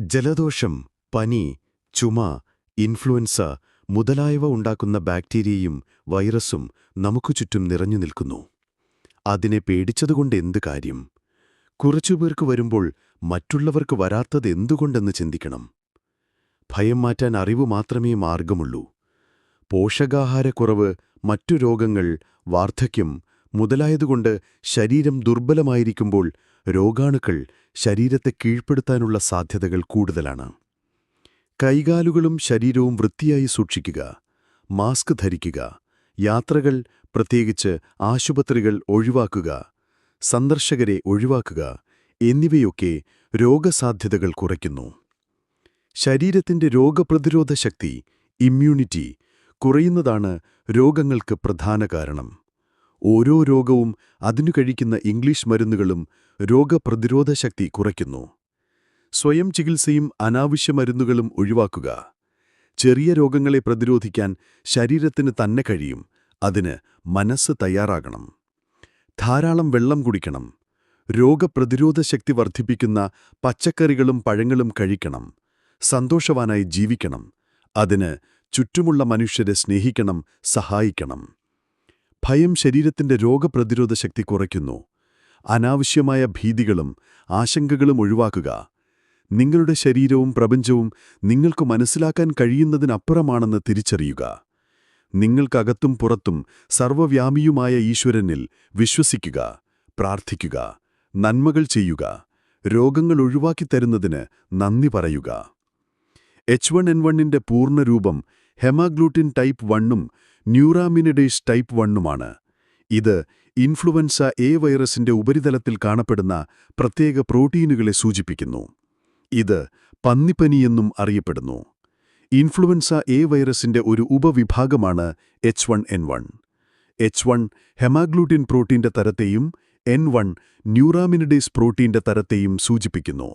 ജലദോഷം പനി ചുമ ഇൻഫ്ലുവൻസ മുതലായവ ഉണ്ടാക്കുന്ന ബാക്ടീരിയയും വൈറസും നമുക്കു ചുറ്റും നിറഞ്ഞു നിൽക്കുന്നു. അതിനെ പേടിച്ചതുകൊണ്ട് എന്ത് കാര്യം? കുറച്ചുപേർക്ക് വരുമ്പോൾ മറ്റുള്ളവർക്ക് വരാത്തത് എന്തുകൊണ്ടെന്ന് ചിന്തിക്കണം. ഭയം മാറ്റാൻ അറിവ് മാത്രമേ മാർഗമുള്ളൂ. പോഷകാഹാരക്കുറവ് മറ്റു രോഗങ്ങൾ വാർദ്ധക്യം മുതലായതുകൊണ്ട് ശരീരം ദുർബലമായിരിക്കുമ്പോൾ രോഗാണുക്കൾ ശരീരത്തെ കീഴ്പ്പെടുത്താനുള്ള സാധ്യതകൾ കൂടുതലാണ്. കൈകാലുകളും ശരീരവും വൃത്തിയായി സൂക്ഷിക്കുക മാസ്ക് ധരിക്കുക യാത്രകൾ പ്രത്യേകിച്ച് ആശുപത്രികൾ ഒഴിവാക്കുക സന്ദർശകരെ ഒഴിവാക്കുക എന്നിവയൊക്കെ രോഗസാധ്യതകൾ കുറയ്ക്കുന്നു. ശരീരത്തിന്റെ രോഗപ്രതിരോധ ശക്തി ഇമ്മ്യൂണിറ്റി കുറയുന്നതാണ് രോഗങ്ങൾക്ക് പ്രധാന കാരണം. ഓരോ രോഗവും അതിനു കഴിക്കുന്ന ഇംഗ്ലീഷ് മരുന്നുകളും രോഗപ്രതിരോധ ശക്തി കുറയ്ക്കുന്നു. സ്വയം ചികിത്സയും അനാവശ്യ മരുന്നുകളും ഒഴിവാക്കുക. ചെറിയ രോഗങ്ങളെ പ്രതിരോധിക്കാൻ ശരീരത്തിന് തന്നെ കഴിയും. അതിന് മനസ്സ് തയ്യാറാകണം. ധാരാളം വെള്ളം കുടിക്കണം. രോഗപ്രതിരോധ ശക്തി വർദ്ധിപ്പിക്കുന്ന പച്ചക്കറികളും പഴങ്ങളും കഴിക്കണം. സന്തോഷവാനായി ജീവിക്കണം. അതിന് ചുറ്റുമുള്ള മനുഷ്യരെ സ്നേഹിക്കണം സഹായിക്കണം. ഭയം ശരീരത്തിന്റെ രോഗപ്രതിരോധ ശക്തി കുറയ്ക്കുന്നു. അനാവശ്യമായ ഭീതികളും ആശങ്കകളും ഒഴിവാക്കുക. നിങ്ങളുടെ ശരീരവും പ്രപഞ്ചവും നിങ്ങൾക്ക് മനസ്സിലാക്കാൻ കഴിയുന്നതിനപ്പുറമാണെന്ന് തിരിച്ചറിയുക. നിങ്ങൾക്കകത്തും പുറത്തും സർവവ്യാപിയുമായ ഈശ്വരനിൽ വിശ്വസിക്കുക പ്രാർത്ഥിക്കുക നന്മകൾ ചെയ്യുക രോഗങ്ങൾ ഒഴിവാക്കിത്തരുന്നതിന് നന്ദി പറയുക. എച്ച് വൺ എൻ വണ്ണിന്റെ പൂർണരൂപം ഹെമാഗ്ലൂട്ടിൻ ടൈപ്പ് വണ്ണും ന്യൂറാമിനിഡേസ് ടൈപ്പ് വണ്ണുമാണ്. ഇത് ഇൻഫ്ലുവൻസ എ വൈറസിന്റെ ഉപരിതലത്തിൽ കാണപ്പെടുന്ന പ്രത്യേക പ്രോട്ടീനുകളെ സൂചിപ്പിക്കുന്നു. ഇത് പന്നിപ്പനിയെന്നും അറിയപ്പെടുന്നു. ഇൻഫ്ലുവൻസ എ വൈറസിന്റെ ഒരു ഉപവിഭാഗമാണ് H one N one. H one hemagglutinin പ്രോട്ടീന്റെ തരത്തെയും എൻ വൺ ന്യൂറാമിനിഡേസ് പ്രോട്ടീന്റെ തരത്തെയും സൂചിപ്പിക്കുന്നു.